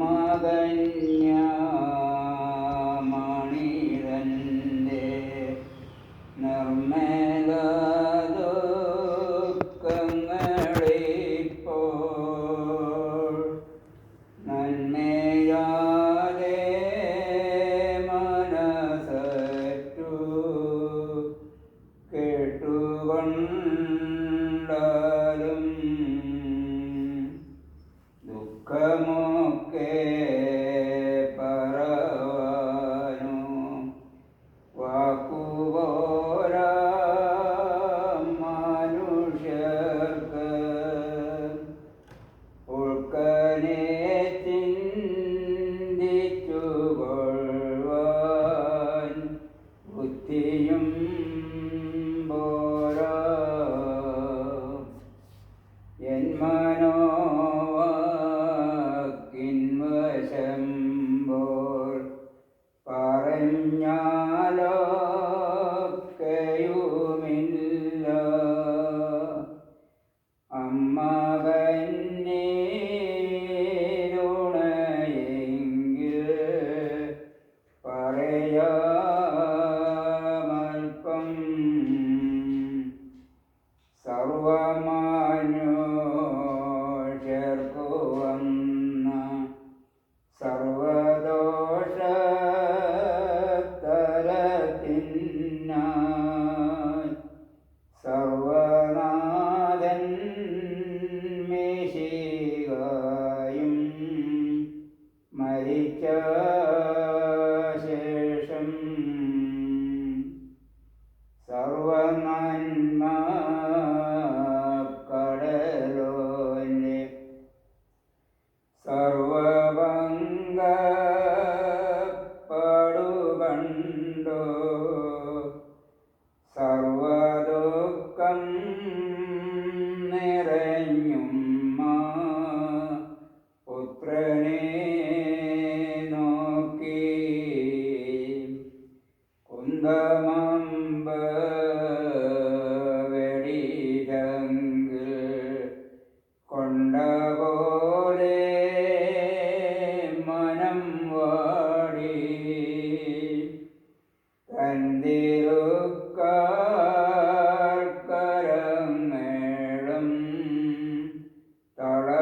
മന്മദഞ്ഞ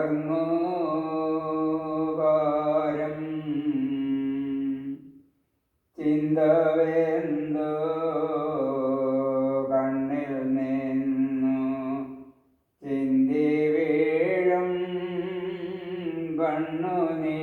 കർണോകാരം ചിന്തവേന്ദോ കണ്ണിൽ ചിന്തി വീഴും കണ്ണു നീ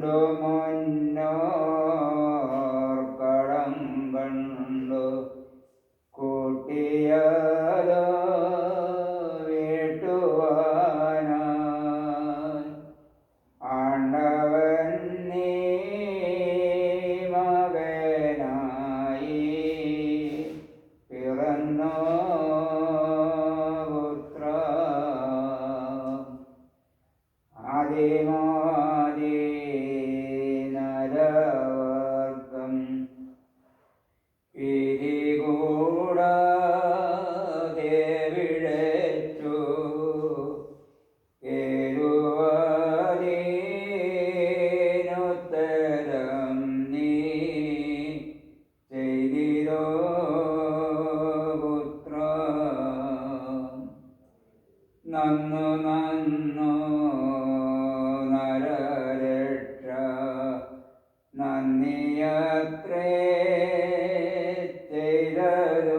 குண்டோமோ ചെയ്തോ പുത്ര നന്നു നന്നു നരരക്ഷ. നന്ദിയത്രേ ചെയ്തോ